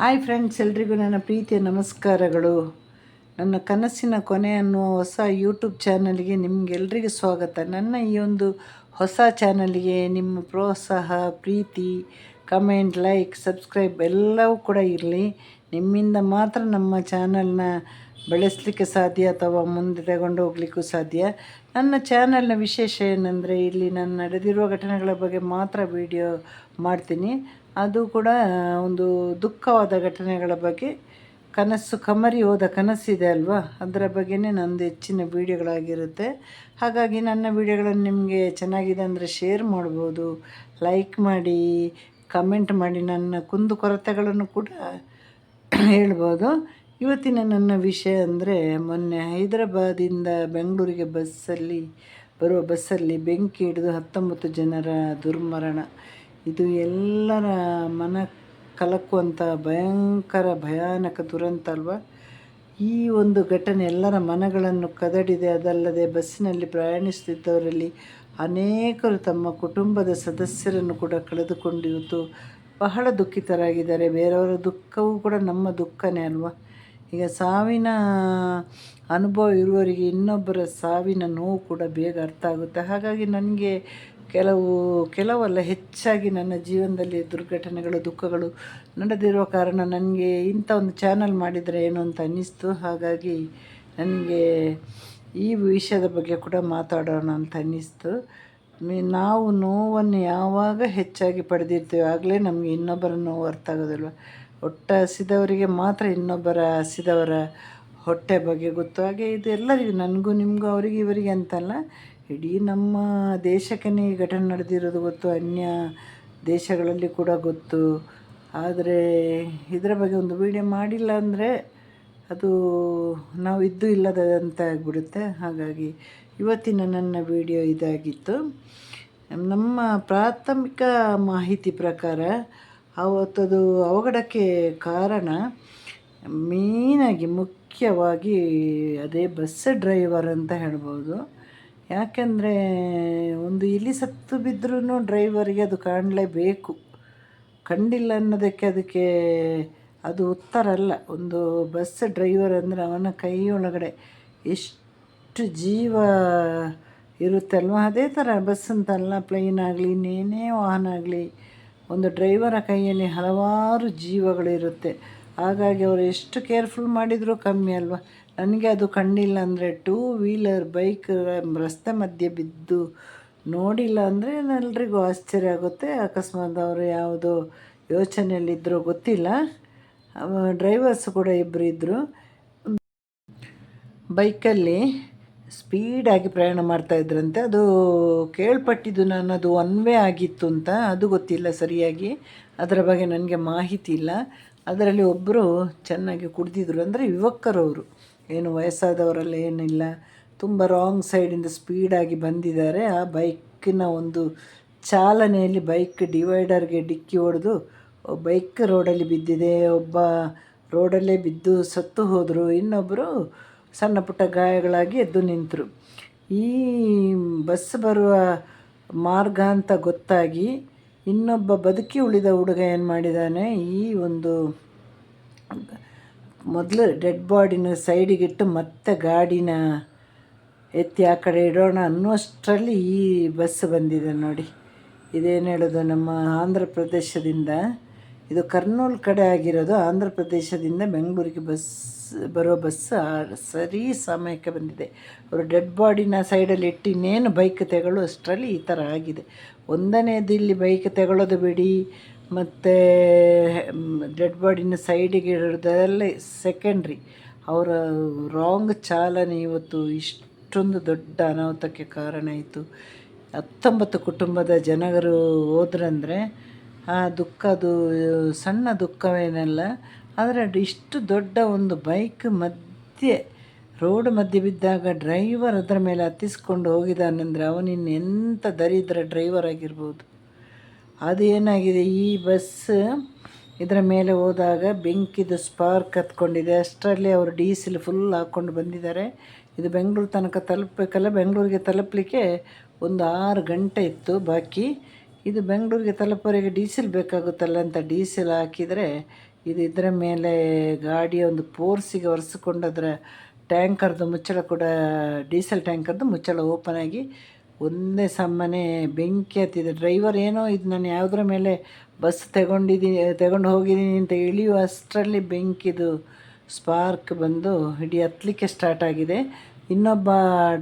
Hi friends ಎಲ್ರಿಗೂ ನನ್ನ ಪ್ರೀತಿಯ ನಮಸ್ಕಾರಗಳು. ನನ್ನ ಕನಸಿನ ಕೊನೆ ಅನ್ನುವ ಹೊಸ ಯೂಟ್ಯೂಬ್ ಚಾನಲ್ಗೆ ನಿಮಗೆಲ್ರಿಗೂ ಸ್ವಾಗತ. ನನ್ನ ಈ ಒಂದು ಹೊಸ ಚಾನಲ್ಗೆ ನಿಮ್ಮ ಪ್ರೋತ್ಸಾಹ, ಪ್ರೀತಿ ಕಮೆಂಟ್ ಲೈಕ್ ಸಬ್ಸ್ಕ್ರೈಬ್ ಎಲ್ಲವೂ ಕೂಡ ಇರಲಿ. ನಿಮ್ಮಿಂದ ಮಾತ್ರ ನಮ್ಮ ಚಾನಲ್ನ ಬೆಳೆಸಲಿಕ್ಕೆ ಸಾಧ್ಯ ಅಥವಾ ಮುಂದೆ ತಗೊಂಡು ಹೋಗ್ಲಿಕ್ಕೂ ಸಾಧ್ಯ? ನನ್ನ ಚಾನಲ್ನ ವಿಶೇಷ ಏನಂದರೆ ಇಲ್ಲಿ ನಾನು ನಡೆದಿರುವ ಘಟನೆಗಳ ಬಗ್ಗೆ ಮಾತ್ರ ವಿಡಿಯೋ ಮಾಡ್ತೀನಿ. ಅದು ಕೂಡ ಒಂದು ದುಃಖವಾದ ಘಟನೆಗಳ ಬಗ್ಗೆ. ಕನಸು ಕಮರಿ ಹೋದ ಕನಸಿದೆ ಅಲ್ವಾ? ಅದರ ಬಗ್ಗೆನೇ ನಂದು ಹೆಚ್ಚಿನ ವೀಡಿಯೋಗಳಾಗಿರುತ್ತೆ. ಹಾಗಾಗಿ ನನ್ನ ವೀಡಿಯೋಗಳನ್ನು ನಿಮಗೆ ಚೆನ್ನಾಗಿದೆ ಅಂದರೆ ಶೇರ್ ಮಾಡ್ಬೋದು, ಲೈಕ್ ಮಾಡಿ, ಕಮೆಂಟ್ ಮಾಡಿ, ನನ್ನ ಕುಂದು ಕೊರತೆಗಳನ್ನು ಕೂಡ ಹೇಳ್ಬೋದು. ಇವತ್ತಿನ ನನ್ನ ವಿಷಯ ಅಂದರೆ ಮೊನ್ನೆ ಹೈದರಾಬಾದಿಂದ ಬೆಂಗಳೂರಿಗೆ ಬಸ್ಸಲ್ಲಿ, ಬರುವ ಬಸ್ಸಲ್ಲಿ ಬೆಂಕಿ ಹಿಡಿದು ಹತ್ತೊಂಬತ್ತು ಜನರ ದುರ್ಮರಣ. ಇದು ಎಲ್ಲರ ಮನ ಕಲಕುವಂಥ ಭಯಂಕರ, ಭಯಾನಕ ದುರಂತ ಅಲ್ವಾ? ಈ ಒಂದು ಘಟನೆ ಎಲ್ಲರ ಮನಗಳನ್ನು ಕದಡಿದೆ. ಅದಲ್ಲದೆ ಬಸ್ಸಿನಲ್ಲಿ ಪ್ರಯಾಣಿಸುತ್ತಿದ್ದವರಲ್ಲಿ ಅನೇಕರು ತಮ್ಮ ಕುಟುಂಬದ ಸದಸ್ಯರನ್ನು ಕೂಡ ಕಳೆದುಕೊಂಡಿರುವುದು ಬಹಳ ದುಃಖಿತರಾಗಿದ್ದಾರೆ. ಬೇರೆಯವರ ದುಃಖವೂ ಕೂಡ ನಮ್ಮ ದುಃಖನೇ ಅಲ್ವಾ? ಈಗ ಸಾವಿನ ಅನುಭವ ಇರುವವರಿಗೆ ಇನ್ನೊಬ್ಬರ ಸಾವಿನ ನೋವು ಕೂಡ ಬೇಗ ಅರ್ಥ ಆಗುತ್ತೆ. ಹಾಗಾಗಿ ನನಗೆ ಕೆಲವು, ಕೆಲವಲ್ಲ, ಹೆಚ್ಚಾಗಿ ನನ್ನ ಜೀವನದಲ್ಲಿ ದುರ್ಘಟನೆಗಳು, ದುಃಖಗಳು ನಡೆದಿರುವ ಕಾರಣ ನನಗೆ ಇಂಥ ಒಂದು ಚಾನಲ್ ಮಾಡಿದರೆ ಏನು ಅಂತ ಅನ್ನಿಸ್ತು. ಹಾಗಾಗಿ ನನಗೆ ಈ ವಿಷಯದ ಬಗ್ಗೆ ಕೂಡ ಮಾತಾಡೋಣ ಅಂತ ಅನ್ನಿಸ್ತು. ನಾವು ನೋವನ್ನು ಯಾವಾಗ ಹೆಚ್ಚಾಗಿ ಪಡೆದಿರ್ತೀವಿ ಆಗಲೇ ನಮಗೆ ಇನ್ನೊಬ್ಬರ ನೋವು ಅರ್ಥ ಆಗೋದಿಲ್ವ? ಹೊಟ್ಟೆ ಹಸಿದವರಿಗೆ ಮಾತ್ರ ಇನ್ನೊಬ್ಬರ ಹಸಿದವರ ಹೊಟ್ಟೆ ಬಗ್ಗೆ ಗೊತ್ತು. ಹಾಗೆ ಇದು ಎಲ್ಲರಿಗೂ, ನನಗೂ, ನಿಮಗೂ, ಅವರಿಗೆ, ಇವರಿಗೆ ಅಂತಲ್ಲ, ಇಡೀ ನಮ್ಮ ದೇಶಕ್ಕೇ ಈ ಘಟನೆ ನಡೆದಿರೋದು ಗೊತ್ತು, ಅನ್ಯ ದೇಶಗಳಲ್ಲಿ ಕೂಡ ಗೊತ್ತು. ಆದರೆ ಇದರ ಬಗ್ಗೆ ಒಂದು ವಿಡಿಯೋ ಮಾಡಿಲ್ಲ ಅಂದರೆ ಅದು ನಾವು ಇದ್ದು ಇಲ್ಲದಂತ ಆಗಿಬಿಡುತ್ತೆ. ಹಾಗಾಗಿ ಇವತ್ತಿನ ನನ್ನ ವಿಡಿಯೋ ಇದಾಗಿತ್ತು. ನಮ್ಮ ಪ್ರಾಥಮಿಕ ಮಾಹಿತಿ ಪ್ರಕಾರ ಅವತ್ತದು ಅವಘಡಕ್ಕೆ ಕಾರಣ ಮೇಯ್ನಾಗಿ ಮುಖ್ಯವಾಗಿ ಅದೇ ಬಸ್ ಡ್ರೈವರ್ ಅಂತ ಹೇಳ್ಬೋದು. ಯಾಕೆಂದರೆ ಒಂದು ಇಲಿ ಸತ್ತು ಬಿದ್ದರೂ ಡ್ರೈವರಿಗೆ ಅದು ಕಾಣಲೇಬೇಕು. ಕಂಡಿಲ್ಲ ಅನ್ನೋದಕ್ಕೆ ಅದಕ್ಕೆ ಅದು ಉತ್ತರ ಅಲ್ಲ. ಒಂದು ಬಸ್ ಡ್ರೈವರ್ ಅಂದರೆ ಅವನ ಕೈಯೊಳಗಡೆ ಎಷ್ಟು ಜೀವ ಇರುತ್ತಲ್ವ? ಅದೇ ಥರ ಬಸ್ ಅಂತಲ್ಲ ಪ್ಲೈನ್ ಆಗಲಿ, ಇನ್ನೇನೇ ವಾಹನ ಆಗಲಿ ಒಂದು ಡ್ರೈವರ ಕೈಯಲ್ಲಿ ಹಲವಾರು ಜೀವಗಳಿರುತ್ತೆ. ಹಾಗಾಗಿ ಅವರು ಎಷ್ಟು ಕೇರ್ಫುಲ್ ಮಾಡಿದರೂ ಕಮ್ಮಿ ಅಲ್ವಾ? ನನಗೆ ಅದು ಕಣ್ಣಿಲ್ಲ ಅಂದರೆ ಟೂ ವೀಲರ್ ಬೈಕ್ ರಸ್ತೆ ಮಧ್ಯೆ ಬಿದ್ದು ನೋಡಿಲ್ಲ ಅಂದರೆ ಎಲ್ರಿಗೂ ಆಶ್ಚರ್ಯ ಆಗುತ್ತೆ. ಅಕಸ್ಮಾತ್ ಅವರು ಯಾವುದೋ ಯೋಚನೆಯಲ್ಲಿದ್ದರೂ ಗೊತ್ತಿಲ್ಲ. ಡ್ರೈವರ್ಸ್ ಕೂಡ ಇಬ್ಬರು ಇದ್ದರು ಬೈಕಲ್ಲಿ ಸ್ಪೀಡಾಗಿ ಪ್ರಯಾಣ ಮಾಡ್ತಾ ಇದ್ರಂತೆ. ಅದು ಕೇಳ್ಪಟ್ಟಿದ್ದು ನಾನು, ಅದು ಒನ್ ವೇ ಆಗಿತ್ತು ಅಂತ. ಅದು ಗೊತ್ತಿಲ್ಲ ಸರಿಯಾಗಿ. ಅದರ ಬಗ್ಗೆ ನನಗೆ ಮಾಹಿತಿ ಇಲ್ಲ. ಅದರಲ್ಲಿ ಒಬ್ಬರು ಚೆನ್ನಾಗಿ ಕುಡಿದಿದ್ರು. ಅಂದರೆ ಯುವಕರವರು. ಏನು ವಯಸ್ಸಾದವರೆಲ್ಲ ಏನಿಲ್ಲ. ತುಂಬ ರಾಂಗ್ ಸೈಡಿಂದ ಸ್ಪೀಡಾಗಿ ಬಂದಿದ್ದಾರೆ. ಆ ಬೈಕಿನ ಒಂದು ಚಾಲನೆಯಲ್ಲಿ ಬೈಕ್ ಡಿವೈಡರ್ಗೆ ಡಿಕ್ಕಿ ಹೊಡೆದು ಬೈಕ್ ರೋಡಲ್ಲಿ ಬಿದ್ದಿದೆ. ಒಬ್ಬ ರೋಡಲ್ಲೇ ಬಿದ್ದು ಸತ್ತು ಹೋದರು. ಇನ್ನೊಬ್ಬರು ಸಣ್ಣ ಪುಟ್ಟ ಗಾಯಗಳಾಗಿ ಎದ್ದು ನಿಂತರು. ಈ ಬಸ್ ಬರುವ ಮಾರ್ಗ ಅಂತ ಗೊತ್ತಾಗಿ ಇನ್ನೊಬ್ಬ ಬದುಕಿ ಉಳಿದ ಹುಡುಗ ಏನು ಮಾಡಿದ್ದಾನೆ ಈ ಒಂದು ಮೊದಲು ಡೆಡ್ ಬಾಡಿನ ಸೈಡಿಗಿಟ್ಟು ಮತ್ತೆ ಗಾಡಿನ ಎತ್ತಿ ಆ ಕಡೆ ಇಡೋಣ ಅನ್ನುವಷ್ಟರಲ್ಲಿ ಈ ಬಸ್ ಬಂದಿದೆ ನೋಡಿ. ಇದೇನು ಹೇಳೋದು? ನಮ್ಮ ಆಂಧ್ರ ಪ್ರದೇಶದಿಂದ ಇದು ಕರ್ನೂಲ್ ಕಡೆ ಆಗಿರೋದು ಆಂಧ್ರ ಪ್ರದೇಶದಿಂದ ಬೆಂಗಳೂರಿಗೆ ಬಸ್, ಬರೋ ಬಸ್ ಸರಿ ಸಮಯಕ್ಕೆ ಬಂದಿದೆ. ಅವರು ಡೆಡ್ ಬಾಡಿನ ಸೈಡಲ್ಲಿ ಇಟ್ಟು ಇನ್ನೇನು ಬೈಕ್ ತೆಗೊಳ್ಳೋ ಅಷ್ಟರಲ್ಲಿ ಈ ಥರ ಆಗಿದೆ. ಒಂದನೇದು ಇಲ್ಲಿ ಬೈಕ್ ತೆಗೊಳ್ಳೋದು ಬಿಡಿ, ಮತ್ತು ಡೆಡ್ ಬಾಡಿನ ಸೈಡಿಗೆ ಇಡೋದೆಲ್ಲ ಸೆಕೆಂಡ್ರಿ. ಅವರ ರಾಂಗ್ ಚಾಲನೆ ಇವತ್ತು ಇಷ್ಟೊಂದು ದೊಡ್ಡ ಅನಾಹುತಕ್ಕೆ ಕಾರಣ ಆಯಿತು. ಹತ್ತೊಂಬತ್ತು ಕುಟುಂಬದ ಜನಗರು ಹೋದ್ರಂದರೆ ಆ ದುಃಖ ಅದು ಸಣ್ಣ ದುಃಖವೇನಲ್ಲ, ಆದರೆ ಅದು ಇಷ್ಟು ದೊಡ್ಡ ಒಂದು ಬೈಕ್ ಮಧ್ಯೆ, ರೋಡ್ ಮಧ್ಯೆ ಬಿದ್ದಾಗ ಡ್ರೈವರ್ ಅದರ ಮೇಲೆ ಹತ್ತಿಸ್ಕೊಂಡು ಹೋಗಿದ್ದಾನೆಂದರೆ ಅವನಿನ್ನು ಎಂಥ ದರಿದ್ರ ಡ್ರೈವರ್ ಆಗಿರ್ಬೋದು. ಅದು ಏನಾಗಿದೆ, ಈ ಬಸ್ ಇದರ ಮೇಲೆ ಹೋದಾಗ ಬೆಂಕಿದು ಸ್ಪಾರ್ಕ್ ಹತ್ಕೊಂಡಿದೆ. ಅಷ್ಟರಲ್ಲಿ ಅವರು ಡೀಸೆಲ್ ಫುಲ್ ಹಾಕ್ಕೊಂಡು ಬಂದಿದ್ದಾರೆ. ಇದು ಬೆಂಗಳೂರು ತನಕ ತಲುಪಬೇಕಲ್ಲ, ಬೆಂಗಳೂರಿಗೆ ತಲುಪಲಿಕ್ಕೆ ಒಂದು ಆರು ಗಂಟೆ ಇತ್ತು. ಬಾಕಿ ಇದು ಬೆಂಗಳೂರಿಗೆ ತಲುಪೋರಿಗೆ ಡೀಸೆಲ್ ಬೇಕಾಗುತ್ತಲ್ಲ ಅಂತ ಡೀಸೆಲ್ ಹಾಕಿದರೆ ಇದು ಇದರ ಮೇಲೆ ಗಾಡಿಯ ಒಂದು ಪೋರ್ಸಿಗೆ ಒರೆಸಿಕೊಂಡು ಟ್ಯಾಂಕರ್ದು ಮುಚ್ಚಳ ಕೂಡ, ಡೀಸೆಲ್ ಟ್ಯಾಂಕರ್ದು ಮುಚ್ಚಳ ಓಪನ್ ಆಗಿ ಒಂದೇ ಸಮ್ಮನೆ ಬೆಂಕಿ ಹತ್ತಿದೆ. ಡ್ರೈವರ್ ಏನೋ ಇದು ನಾನು ಯಾವುದ್ರ ಮೇಲೆ ಬಸ್ ತಗೊಂಡಿದ್ದೀನಿ ತಗೊಂಡು ಹೋಗಿದ್ದೀನಿ ಅಂತ ಇಳಿಯುವ ಅಷ್ಟರಲ್ಲಿ ಬೆಂಕಿದು ಸ್ಪಾರ್ಕ್ ಬಂದು ಇಡೀ ಹತ್ತಲಿಕ್ಕೆ ಸ್ಟಾರ್ಟ್ ಆಗಿದೆ. ಇನ್ನೊಬ್ಬ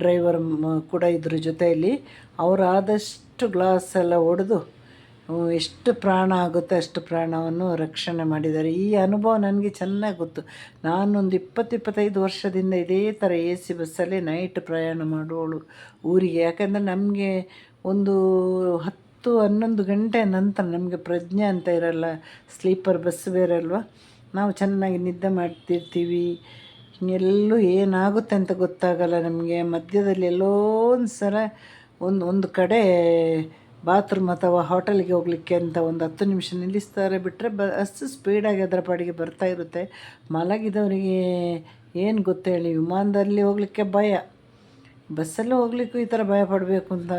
ಡ್ರೈವರ್ ಕೂಡ ಇದ್ರ ಜೊತೆಯಲ್ಲಿ, ಅವರು ಆದಷ್ಟು ಗ್ಲಾಸ್ ಎಲ್ಲ ಒಡೆದು ಎಷ್ಟು ಪ್ರಾಣ ಆಗುತ್ತೆ ಅಷ್ಟು ಪ್ರಾಣವನ್ನು ರಕ್ಷಣೆ ಮಾಡಿದ್ದಾರೆ. ಈ ಅನುಭವ ನನಗೆ ಚೆನ್ನಾಗಿ ಗೊತ್ತು. ನಾನೊಂದು ಇಪ್ಪತ್ತಿಪ್ಪತ್ತೈದು ವರ್ಷದಿಂದ ಇದೇ ಥರ ಎ ಸಿ ಬಸ್ಸಲ್ಲಿ ನೈಟ್ ಪ್ರಯಾಣ ಮಾಡುವಳು ಊರಿಗೆ. ಯಾಕಂದರೆ ನಮಗೆ ಒಂದು ಹತ್ತು ಹನ್ನೊಂದು ಗಂಟೆ ನಂತರ ನಮಗೆ ಪ್ರಜ್ಞೆ ಅಂತ ಇರಲ್ಲ. ಸ್ಲೀಪರ್ ಬಸ್ ಬೇರೆ ಅಲ್ವಾ? ನಾವು ಚೆನ್ನಾಗಿ ನಿದ್ದೆ ಮಾಡ್ತಿರ್ತೀವಿ. ಎಲ್ಲೂ ಏನಾಗುತ್ತೆ ಅಂತ ಗೊತ್ತಾಗಲ್ಲ ನಮಗೆ. ಮಧ್ಯದಲ್ಲಿ ಎಲ್ಲೋ ಒಂದು ಸಲ ಒಂದು ಒಂದು ಕಡೆ ಬಾತ್ರೂಮ್ ಅಥವಾ ಹೋಟೆಲ್ಗೆ ಹೋಗಲಿಕ್ಕೆ ಅಂತ ಒಂದು ಹತ್ತು ನಿಮಿಷ ನಿಲ್ಲಿಸ್ತಾರೆ ಬಿಟ್ಟರೆ ಬ, ಅಷ್ಟು ಸ್ಪೀಡಾಗಿ ಅದರ ಪಾಡಿಗೆ ಬರ್ತಾ ಇರುತ್ತೆ. ಮಲಗಿದವರಿಗೆ ಏನು ಗೊತ್ತೇಳಿ ವಿಮಾನದಲ್ಲಿ ಹೋಗಲಿಕ್ಕೆ ಭಯ. ಬಸ್ಸಲ್ಲೂ ಹೋಗ್ಲಿಕ್ಕೂ ಈ ಥರ ಭಯ ಪಡಬೇಕು ಅಂತ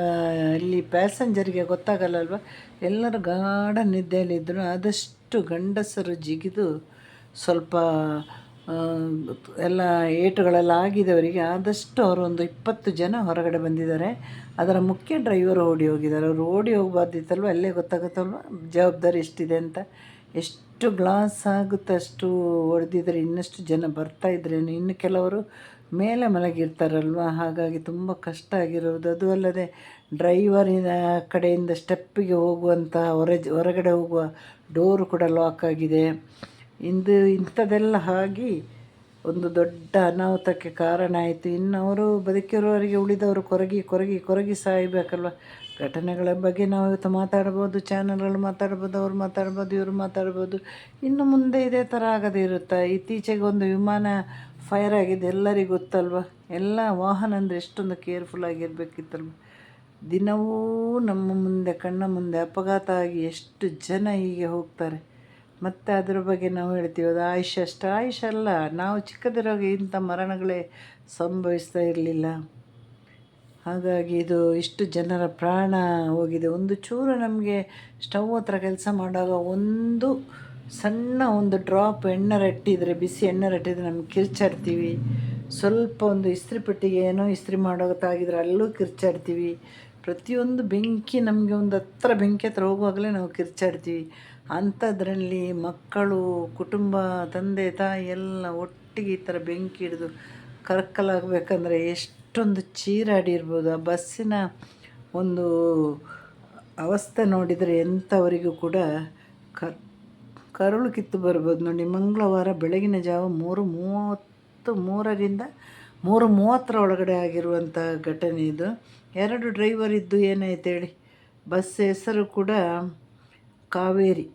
ಇಲ್ಲಿ ಪ್ಯಾಸೆಂಜರಿಗೆ ಗೊತ್ತಾಗಲ್ಲಲ್ವ? ಎಲ್ಲರೂ ಗಾಢ ನಿದ್ದೆಯಲ್ಲಿದ್ದರು ಆದಷ್ಟು ಗಂಡಸರು ಜಿಗಿದು ಸ್ವಲ್ಪ ಎಲ್ಲ ಏಟುಗಳೆಲ್ಲ ಆಗಿದವರಿಗೆ ಆದಷ್ಟು ಅವರು ಒಂದು ಇಪ್ಪತ್ತು ಜನ ಹೊರಗಡೆ ಬಂದಿದ್ದಾರೆ. ಅದರ ಮುಖ್ಯ ಡ್ರೈವರ್ ಓಡಿ ಹೋಗಿದ್ದಾರೆ. ಅವರು ಓಡಿ ಹೋಗಬಾರ್ದಿತ್ತಲ್ವ? ಅಲ್ಲೇ ಗೊತ್ತಾಗುತ್ತಲ್ವ? ಜವಾಬ್ದಾರಿ ಎಷ್ಟಿದೆ ಅಂತ? ಎಷ್ಟು ಗ್ಲಾಸ್ ಆಗುತ್ತೆ ಅಷ್ಟು ಹೊಡೆದಿದ್ರೆ ಇನ್ನಷ್ಟು ಜನ ಬರ್ತಾ ಇದ್ರೇನು ಇನ್ನು ಕೆಲವರು ಮೇಲೆ ಮಲಗಿರ್ತಾರಲ್ವ? ಹಾಗಾಗಿ ತುಂಬ ಕಷ್ಟ ಆಗಿರೋದು. ಅದು ಅಲ್ಲದೆ ಡ್ರೈವರಿನ ಕಡೆಯಿಂದ ಸ್ಟೆಪ್ಪಿಗೆ ಹೋಗುವಂಥ ಹೊರ ಹೊರಗಡೆ ಹೋಗುವ ಡೋರು ಕೂಡ ಲಾಕ್ ಆಗಿದೆ. ಇಂದು ಇಂಥದ್ದೆಲ್ಲ ಆಗಿ ಒಂದು ದೊಡ್ಡ ಅನಾಹುತಕ್ಕೆ ಕಾರಣ ಆಯಿತು. ಇನ್ನು ಅವರು ಬದುಕಿರುವವರಿಗೆ ಉಳಿದವರು ಕೊರಗಿ ಕೊರಗಿ ಕೊರಗಿ ಸಾಯಬೇಕಲ್ವ? ಘಟನೆಗಳ ಬಗ್ಗೆ ನಾವು ಇವತ್ತು ಮಾತಾಡ್ಬೋದು ಚಾನಲ್ಗಳು ಮಾತಾಡ್ಬೋದು, ಅವ್ರು ಮಾತಾಡ್ಬೋದು, ಇವರು ಮಾತಾಡ್ಬೋದು. ಇನ್ನು ಮುಂದೆ ಇದೇ ಥರ ಆಗದೆ ಇರುತ್ತೆ? ಇತ್ತೀಚೆಗೆ ಒಂದು ವಿಮಾನ ಫೈರ್ ಆಗಿದೆ ಎಲ್ಲರಿಗೂ ಗೊತ್ತಲ್ವ? ಎಲ್ಲ ವಾಹನ ಅಂದರೆ ಎಷ್ಟೊಂದು ಕೇರ್ಫುಲ್ ಆಗಿರಬೇಕಿತ್ತಲ್ವ? ದಿನವೂ ನಮ್ಮ ಮುಂದೆ, ಕಣ್ಣ ಮುಂದೆ ಅಪಘಾತ ಆಗಿ ಎಷ್ಟು ಜನ ಹೀಗೆ ಹೋಗ್ತಾರೆ? ಮತ್ತು ಅದ್ರ ಬಗ್ಗೆ ನಾವು ಹೇಳ್ತೀವಿ ಅದು ಆಯುಷ್ ಅಷ್ಟು. ಆಯುಷ್ ಅಲ್ಲ, ನಾವು ಚಿಕ್ಕದಿರುವಾಗ ಇಂಥ ಮರಣಗಳೇ ಸಂಭವಿಸ್ತಾ ಇರಲಿಲ್ಲ. ಹಾಗಾಗಿ ಇದು ಇಷ್ಟು ಜನರ ಪ್ರಾಣ ಹೋಗಿದೆ. ಒಂದು ಚೂರು ನಮಗೆ ಸ್ಟವ್ ಹತ್ರ ಕೆಲಸ ಮಾಡುವಾಗ ಒಂದು ಸಣ್ಣ ಒಂದು ಡ್ರಾಪ್ ಎಣ್ಣೆ ರಟ್ಟಿದರೆ, ಬಿಸಿ ಎಣ್ಣೆ ರಟ್ಟಿದರೆ ನಮ್ಗೆ ಕಿರ್ಚಾಡ್ತೀವಿ. ಸ್ವಲ್ಪ ಒಂದು ಇಸ್ತ್ರಿ ಪೆಟ್ಟಿಗೆ ಏನೋ ಇಸ್ತ್ರಿ ಮಾಡೋತ್ತಾಗಿದ್ರೆ ಅಲ್ಲೂ ಕಿರ್ಚಾಡ್ತೀವಿ. ಪ್ರತಿಯೊಂದು ಬೆಂಕಿ ನಮಗೆ ಒಂದು ಹತ್ರ ಬೆಂಕಿ ಹತ್ರ ಹೋಗುವಾಗಲೇ ನಾವು ಕಿರ್ಚಾಡ್ತೀವಿ. ಅಂಥದ್ರಲ್ಲಿ ಮಕ್ಕಳು, ಕುಟುಂಬ, ತಂದೆ, ತಾಯಿ ಎಲ್ಲ ಒಟ್ಟಿಗೆ ಈ ಥರ ಬೆಂಕಿ ಹಿಡಿದು ಕರ್ಕಲಾಗಬೇಕಂದ್ರೆ ಎಷ್ಟೊಂದು ಚೀರಾಡಿರ್ಬೋದು ಆ ಬಸ್ಸಿನ ಒಂದು ಅವಸ್ಥೆ ನೋಡಿದರೆ ಎಂಥವರಿಗೂ ಕೂಡ ಕರ್ ಕರುಳು ಕಿತ್ತು ಬರ್ಬೋದು. ನೋಡಿ, ಮಂಗಳವಾರ ಬೆಳಗಿನ ಜಾವ ಮೂರು ಮೂವತ್ತು ಮೂರರಿಂದ ಮೂರು ಮೂವತ್ತರ ಒಳಗಡೆ ಆಗಿರುವಂಥ ಘಟನೆ ಇದು. ಎರಡು ಡ್ರೈವರ್ ಇದ್ದು ಏನಾಯ್ತು ಹೇಳಿ? ಬಸ್ ಹೆಸರು ಕೂಡ ಕಾವೇರಿ.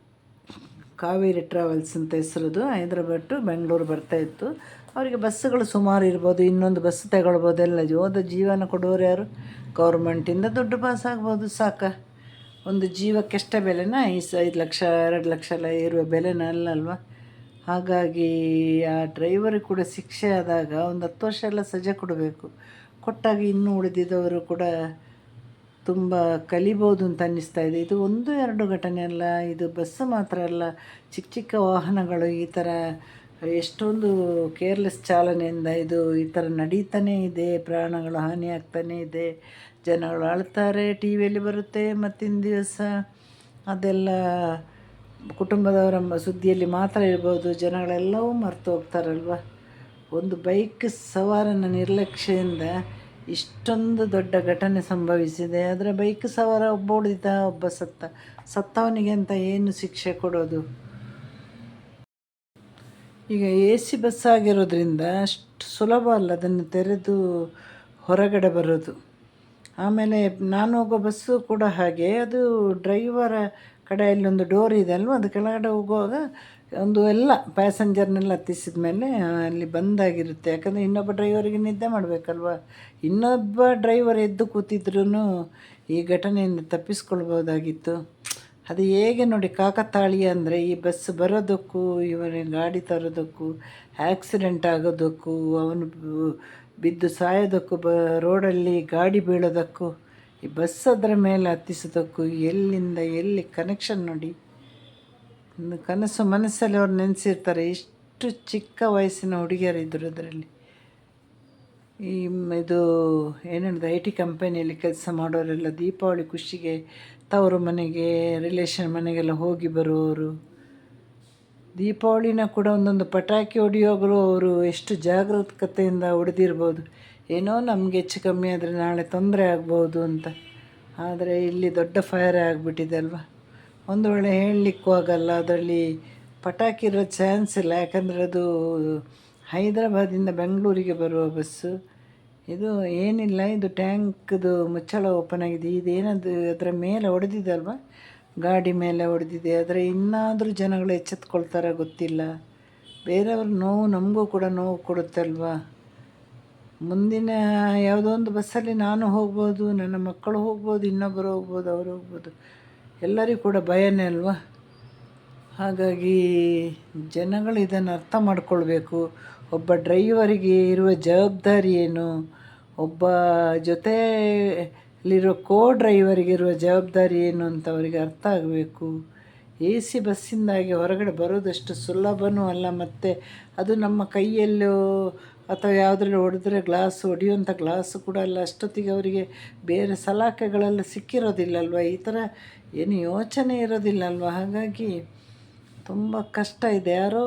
ಕಾವೇರಿ ಟ್ರಾವೆಲ್ಸ್ ಅಂತ ಹೆಸರದು ಹೈದ್ರಾಬಾದ್ ಟು ಬೆಂಗಳೂರು ಬರ್ತಾಯಿತ್ತು ಅವರಿಗೆ ಬಸ್ಸುಗಳು ಸುಮಾರು ಇರ್ಬೋದು, ಇನ್ನೊಂದು ಬಸ್ ತಗೊಳ್ಬೋದು, ಎಲ್ಲ ಹೋದ ಜೀವನ ಕೊಡೋರು ಯಾರು? ಗೌರ್ಮೆಂಟಿಂದ ದುಡ್ಡು ಪಾಸ್ ಆಗ್ಬೋದು, ಸಾಕ. ಒಂದು ಜೀವಕ್ಕೆಷ್ಟೇ ಬೆಲೆನಾ, ಈ ಐದು ಲಕ್ಷ, ಎರಡು ಲಕ್ಷ ಎಲ್ಲ ಇರುವ ಬೆಲೆನ ಅಲ್ಲ ಅಲ್ವಾ ಹಾಗಾಗಿ ಆ ಡ್ರೈವರಿಗೆ ಕೂಡ ಶಿಕ್ಷೆ ಆದಾಗ ಒಂದು ಹತ್ತು ವರ್ಷ ಎಲ್ಲ ಸಜೆ ಕೊಡಬೇಕು. ಕೊಟ್ಟಾಗ ಇನ್ನೂ ಉಳಿದಿದ್ದವರು ಕೂಡ ತುಂಬ ಕಲಿಬೋದು ಅಂತ ಅನ್ನಿಸ್ತಾ ಇದೆ. ಇದು ಒಂದು, ಎರಡು ಘಟನೆ ಅಲ್ಲ, ಇದು ಬಸ್ ಮಾತ್ರ ಅಲ್ಲ, ಚಿಕ್ಕ ಚಿಕ್ಕ ವಾಹನಗಳು ಈ ಥರ ಎಷ್ಟೊಂದು ಕೇರ್ಲೆಸ್ ಚಾಲನೆಯಿಂದ ಇದು ಈ ಥರ ನಡೀತಾನೇ ಇದೆ, ಪ್ರಾಣಗಳು ಹಾನಿ ಆಗ್ತಾನೇ ಇದೆ, ಜನಗಳು ಅಳ್ತಾರೆ ಟಿ ವಿಯಲ್ಲಿ ಬರುತ್ತೆ, ಮತ್ತಿನ ದಿವಸ ಅದೆಲ್ಲ ಕುಟುಂಬದವರ ಸುದ್ದಿಯಲ್ಲಿ ಮಾತ್ರ ಇರ್ಬೋದು, ಜನಗಳೆಲ್ಲವೂ ಮರೆತು ಹೋಗ್ತಾರಲ್ವ? ಒಂದು ಬೈಕ್ ಸವಾರನ ನಿರ್ಲಕ್ಷ್ಯದಿಂದ ಇಷ್ಟೊಂದು ದೊಡ್ಡ ಘಟನೆ ಸಂಭವಿಸಿದೆ. ಆದರೆ ಬೈಕ್ ಸವಾರ ಒಬ್ಬ ಉಳಿದ ಒಬ್ಬ ಸತ್ತ. ಸತ್ತವನಿಗೆ ಅಂತ ಏನು ಶಿಕ್ಷೆ ಕೊಡೋದು? ಈಗ ಎ ಸಿ ಬಸ್ ಆಗಿರೋದ್ರಿಂದ ಅಷ್ಟು ಸುಲಭ ಅಲ್ಲ ಅದನ್ನು ತೆರೆದು ಹೊರಗಡೆ ಬರೋದು. ಆಮೇಲೆ ನಾನು ಹೋಗೋ ಬಸ್ಸು ಕೂಡ ಹಾಗೆ. ಅದು ಡ್ರೈವರ ಕಡೆಯಲ್ಲಿ ಒಂದು ಡೋರ್ ಇದೆ ಅಲ್ವ? ಅದು ಕೆಳಗಡೆ ಹೋಗುವಾಗ ಒಂದು ಎಲ್ಲ ಪ್ಯಾಸೆಂಜರ್ನೆಲ್ಲ ಹತ್ತಿಸಿದ ಮೇಲೆ ಅಲ್ಲಿ ಬಂದಾಗಿರುತ್ತೆ. ಯಾಕಂದರೆ ಇನ್ನೊಬ್ಬ ಡ್ರೈವರಿಗೆ ನಿದ್ದೆ ಮಾಡಬೇಕಲ್ವ? ಇನ್ನೊಬ್ಬ ಡ್ರೈವರ್ ಎದ್ದು ಕೂತಿದ್ರೂ ಈ ಘಟನೆಯಿಂದ ತಪ್ಪಿಸ್ಕೊಳ್ಬೋದಾಗಿತ್ತು ಅದು ಹೇಗೆ ನೋಡಿ ಕಾಕತಾಳೀಯ ಅಂದರೆ ಈ ಬಸ್ ಬರೋದಕ್ಕೂ ಇವನ ಗಾಡಿ ತರೋದಕ್ಕೂ, ಆಕ್ಸಿಡೆಂಟ್ ಆಗೋದಕ್ಕೂ, ಅವನು ಬಿದ್ದು ಸಾಯೋದಕ್ಕೂ, ಬ ರೋಡಲ್ಲಿ ಗಾಡಿ ಬೀಳೋದಕ್ಕೂ, ಈ ಬಸ್ ಅದರ ಮೇಲೆ ಹತ್ತಿಸೋದಕ್ಕೂ, ಎಲ್ಲಿಂದ ಎಲ್ಲಿ ಕನೆಕ್ಷನ್ ನೋಡಿ ಕನಸು ಮನಸ್ಸಲ್ಲಿ ಅವ್ರು ನೆನೆಸಿರ್ತಾರೆ. ಎಷ್ಟು ಚಿಕ್ಕ ವಯಸ್ಸಿನ ಹುಡುಗಿಯರಿದ್ದರು ಅದರಲ್ಲಿ. ಈ ಇದು ಏನು ಹೇಳಿದೆ, ಐ ಟಿ ಕಂಪನಿಯಲ್ಲಿ ಕೆಲಸ ಮಾಡೋರೆಲ್ಲ ದೀಪಾವಳಿ ಖುಷಿಗೆ ತವರು ಮನೆಗೆ ರಿಲೇಷನ್ ಮನೆಗೆಲ್ಲ ಹೋಗಿ ಬರೋರು. ದೀಪಾವಳಿನ ಕೂಡ ಒಂದೊಂದು ಪಟಾಕಿ ಹೊಡೆಯೋಗಲು ಅವರು ಎಷ್ಟು ಜಾಗರೂಕತೆಯಿಂದ ಹೊಡೆದಿರ್ಬೋದು. ಏನೋ ನಮಗೆ ಹೆಚ್ಚು ಕಮ್ಮಿ ಆದರೆ ನಾಳೆ ತೊಂದರೆ ಆಗ್ಬೋದು ಅಂತ. ಆದರೆ ಇಲ್ಲಿ ದೊಡ್ಡ ಫೈರ್ ಆಗಿಬಿಟ್ಟಿದೆ ಅಲ್ವಾ? ಒಂದು ವೇಳೆ ಹೇಳಲಿಕ್ಕೂ ಆಗಲ್ಲ, ಅದರಲ್ಲಿ ಪಟಾಕಿ ಇರೋ ಚಾನ್ಸ್ ಇಲ್ಲ. ಯಾಕಂದರೆ ಅದು ಹೈದರಾಬಾದಿಂದ ಬೆಂಗಳೂರಿಗೆ ಬರುವ ಬಸ್ಸು. ಇದು ಏನಿಲ್ಲ, ಇದು ಟ್ಯಾಂಕ್ದು ಮುಚ್ಚಳ ಓಪನ್ ಆಗಿದೆ. ಇದೇನದು, ಅದರ ಮೇಲೆ ಹೊಡೆದಿದೆ ಅಲ್ವಾ? ಗಾಡಿ ಮೇಲೆ ಹೊಡೆದಿದೆ. ಆದರೆ ಇನ್ನಾದರೂ ಜನಗಳು ಎಚ್ಚೆತ್ಕೊಳ್ತಾರ ಗೊತ್ತಿಲ್ಲ. ಬೇರೆಯವ್ರ ನೋವು ನಮಗೂ ಕೂಡ ನೋವು ಕೊಡುತ್ತಲ್ವಾ ಮುಂದಿನ ಯಾವುದೋ ಒಂದು ಬಸ್ಸಲ್ಲಿ ನಾನು ಹೋಗ್ಬೋದು, ನನ್ನ ಮಕ್ಕಳು ಹೋಗ್ಬೋದು, ಇನ್ನೊಬ್ಬರು ಹೋಗ್ಬೋದು, ಅವರು ಹೋಗ್ಬೋದು. ಎಲ್ಲರಿಗೂ ಕೂಡ ಭಯನೇ ಅಲ್ವಾ? ಹಾಗಾಗಿ ಜನಗಳು ಇದನ್ನು ಅರ್ಥ ಮಾಡ್ಕೊಳ್ಬೇಕು. ಒಬ್ಬ ಡ್ರೈವರಿಗೆ ಇರುವ ಜವಾಬ್ದಾರಿ ಏನು? ಒಬ್ಬ ಜೊತೆಯಲ್ಲಿರೋ ಕೋ ಡ್ರೈವರಿಗೆ ಇರುವ ಜವಾಬ್ದಾರಿ ಏನು ಅಂತ ಅವರಿಗೆ ಅರ್ಥ ಆಗಬೇಕು. ಎ ಸಿ ಬಸ್ಸಿಂದಾಗಿ ಹೊರಗಡೆ ಬರೋದಷ್ಟು ಸುಲಭನೂ ಅಲ್ಲ, ಮತ್ತು ಅದು ನಮ್ಮ ಕೈಯಲ್ಲೋ ಅಥವಾ ಯಾವುದ್ರಲ್ಲಿ ಹೊಡೆದ್ರೆ ಗ್ಲಾಸ್ ಹೊಡೆಯುವಂಥ ಗ್ಲಾಸು ಕೂಡ ಅಲ್ಲ, ಅಷ್ಟೊತ್ತಿಗೆ ಅವರಿಗೆ ಬೇರೆ ಸಲಾಕೆಗಳೆಲ್ಲ ಸಿಕ್ಕಿರೋದಿಲ್ಲಲ್ವ? ಈ ಥರ ಏನು ಯೋಚನೆ ಇರೋದಿಲ್ಲಲ್ವ? ಹಾಗಾಗಿ ತುಂಬ ಕಷ್ಟ ಇದೆ. ಯಾರೋ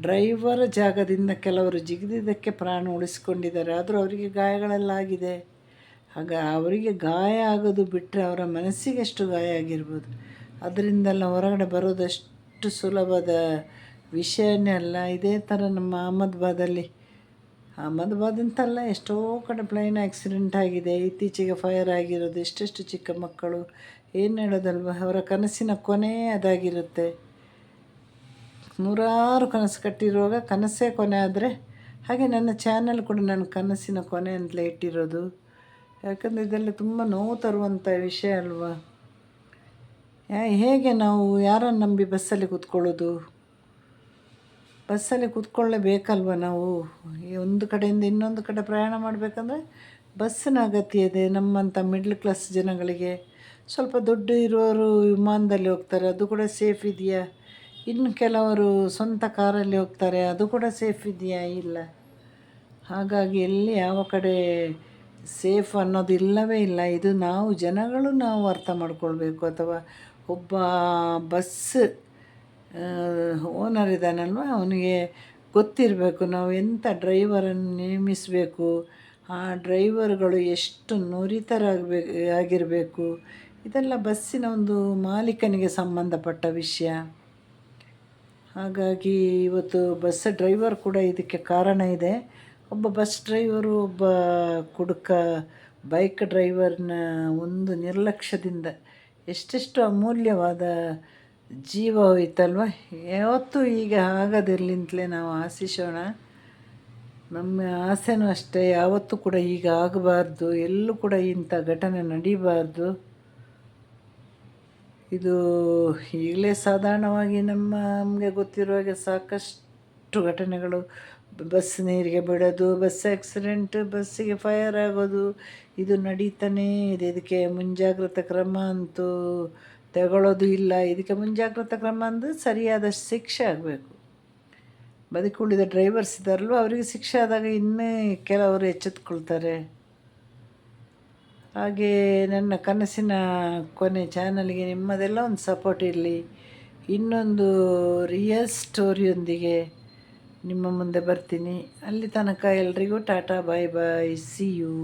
ಡ್ರೈವರ್ ಜಾಗದಿಂದ ಕೆಲವರು ಜಿಗಿದಿದ್ದಕ್ಕೆ ಪ್ರಾಣ ಉಳಿಸ್ಕೊಂಡಿದ್ದಾರೆ. ಆದರೂ ಅವರಿಗೆ ಗಾಯಗಳೆಲ್ಲ ಆಗಿದೆ. ಆಗ ಅವರಿಗೆ ಗಾಯ ಆಗೋದು ಬಿಟ್ಟರೆ ಅವರ ಮನಸ್ಸಿಗೆ ಎಷ್ಟು ಗಾಯ ಆಗಿರ್ಬೋದು? ಅದರಿಂದೆಲ್ಲ ಹೊರಗಡೆ ಬರೋದಷ್ಟು ಸುಲಭದ ವಿಷಯನೇ ಅಲ್ಲ. ಇದೇ ಥರ ನಮ್ಮ ಅಹಮದಾಬಾದಲ್ಲಿ ಅಹಮದಾಬಾದ್ ಅಂತಲ್ಲ ಎಷ್ಟೋ ಕಡೆ ಪ್ಲೈನ್ ಆಕ್ಸಿಡೆಂಟ್ ಆಗಿದೆ, ಇತ್ತೀಚೆಗೆ ಫೈರ್ ಆಗಿರೋದು, ಎಷ್ಟೆಷ್ಟು ಚಿಕ್ಕ ಮಕ್ಕಳು, ಏನು ಹೇಳೋದಲ್ವ? ಅವರ ಕನಸಿನ ಕೊನೆ ಅದಾಗಿರುತ್ತೆ. ನೂರಾರು ಕನಸು ಕಟ್ಟಿರುವಾಗ ಕನಸೇ ಕೊನೆ ಆದರೆ, ಹಾಗೆ ನನ್ನ ಚಾನಲ್ ಕೂಡ ನನ್ನ ಕನಸಿನ ಕೊನೆ ಅಂತಲೇ ಇಟ್ಟಿರೋದು. ಯಾಕಂದರೆ ಇದೆಲ್ಲ ತುಂಬ ನೋವು ತರುವಂಥ ವಿಷಯ ಅಲ್ವಾ? ಹೇಗೆ ನಾವು ಯಾರನ್ನು ನಂಬಿ ಬಸ್ಸಲ್ಲಿ ಕೂತ್ಕೊಳ್ಳೋದು? ಬಸ್ಸಲ್ಲಿ ಕೂತ್ಕೊಳ್ಳೇಬೇಕಲ್ವ ನಾವು? ಒಂದು ಕಡೆಯಿಂದ ಇನ್ನೊಂದು ಕಡೆ ಪ್ರಯಾಣ ಮಾಡಬೇಕಂದ್ರೆ ಬಸ್ಸಿನ ಅಗತ್ಯ ಇದೆ ನಮ್ಮಂಥ ಮಿಡ್ಲ್ ಕ್ಲಾಸ್ ಜನಗಳಿಗೆ. ಸ್ವಲ್ಪ ದುಡ್ಡು ಇರೋರು ವಿಮಾನದಲ್ಲಿ ಹೋಗ್ತಾರೆ, ಅದು ಕೂಡ ಸೇಫ್ ಇದೆಯಾ? ಇನ್ನು ಕೆಲವರು ಸ್ವಂತ ಕಾರಲ್ಲಿ ಹೋಗ್ತಾರೆ, ಅದು ಕೂಡ ಸೇಫ್ ಇದೆಯಾ? ಇಲ್ಲ. ಹಾಗಾಗಿ ಎಲ್ಲಿ ಯಾವ ಕಡೆ ಸೇಫ್ ಅನ್ನೋದು ಇಲ್ಲವೇ ಇಲ್ಲ. ಇದು ನಾವು ಜನಗಳು ನಾವು ಅರ್ಥ ಮಾಡ್ಕೊಳ್ಬೇಕು. ಅಥವಾ ಒಬ್ಬ ಬಸ್ ಓನರ್ ಇದ್ದಾನಲ್ವ? ಅವನಿಗೆ ಗೊತ್ತಿರಬೇಕು ನಾವು ಎಂಥ ಡ್ರೈವರನ್ನು ನೇಮಿಸಬೇಕು, ಆ ಡ್ರೈವರ್ಗಳು ಎಷ್ಟು ನುರಿತರಾಗಬೇಕು ಆಗಿರಬೇಕು, ಇದೆಲ್ಲ ಬಸ್ಸಿನ ಒಂದು ಮಾಲೀಕನಿಗೆ ಸಂಬಂಧಪಟ್ಟ ವಿಷಯ. ಹಾಗಾಗಿ ಇವತ್ತು ಬಸ್ ಡ್ರೈವರ್ ಕೂಡ ಇದಕ್ಕೆ ಕಾರಣ ಇದೆ. ಒಬ್ಬ ಬಸ್ ಡ್ರೈವರು ಒಬ್ಬ ಕುಡುಕ ಬೈಕ್ ಡ್ರೈವರ್ನ ಒಂದು ನಿರ್ಲಕ್ಷ್ಯದಿಂದ ಎಷ್ಟೆಷ್ಟು ಅಮೂಲ್ಯವಾದ ಜೀವ ಹೋಯ್ತಲ್ವ? ಯಾವತ್ತೂ ಈಗ ಆಗೋದಿರ್ಲಿಂತಲೇ ನಾವು ಆಶಿಸೋಣ. ನಮ್ಮ ಆಸೆನೂ ಅಷ್ಟೇ, ಯಾವತ್ತೂ ಕೂಡ ಈಗ ಆಗಬಾರ್ದು, ಎಲ್ಲೂ ಕೂಡ ಇಂಥ ಘಟನೆ ನಡೀಬಾರ್ದು. ಇದು ಈಗಲೇ ಸಾಧಾರಣವಾಗಿ ನಮ್ಮ, ನಮಗೆ ಗೊತ್ತಿರುವಾಗೆ ಸಾಕಷ್ಟು ಘಟನೆಗಳು. ಬಸ್ ನೀರಿಗೆ ಬಿಡೋದು, ಬಸ್ ಆಕ್ಸಿಡೆಂಟ್, ಬಸ್ಸಿಗೆ ಫೈರ್ ಆಗೋದು, ಇದು ನಡೀತಾನೇ ಇದೆ. ಇದಕ್ಕೆ ಮುಂಜಾಗ್ರತಾ ಕ್ರಮ ಅಂತೂ ತಗೊಳ್ಳೋದು ಇಲ್ಲ. ಇದಕ್ಕೆ ಮುಂಜಾಗ್ರತಾ ಕ್ರಮ ಅಂದರೆ ಸರಿಯಾದ ಶಿಕ್ಷೆ ಆಗಬೇಕು. ಬದುಕುಳಿದ ಡ್ರೈವರ್ಸ್ ಇದ್ದಾರಲ್ವ, ಅವರಿಗೆ ಶಿಕ್ಷೆ ಆದಾಗ ಇನ್ನೇ ಕೆಲವರು ಎಚ್ಚೆತ್ಕೊಳ್ತಾರೆ. ಹಾಗೆ ನನ್ನ ಕನಸಿನ ಕೊನೆ ಚಾನಲ್ಗೆ ನಿಮ್ಮದೆಲ್ಲ ಒಂದು ಸಪೋರ್ಟ್ ಇರಲಿ. ಇನ್ನೊಂದು ರಿಯಲ್ ಸ್ಟೋರಿಯೊಂದಿಗೆ ನಿಮ್ಮ ಮುಂದೆ ಬರ್ತೀನಿ. ಅಲ್ಲಿ ತನಕ ಎಲ್ರಿಗೂ tata bye bye see you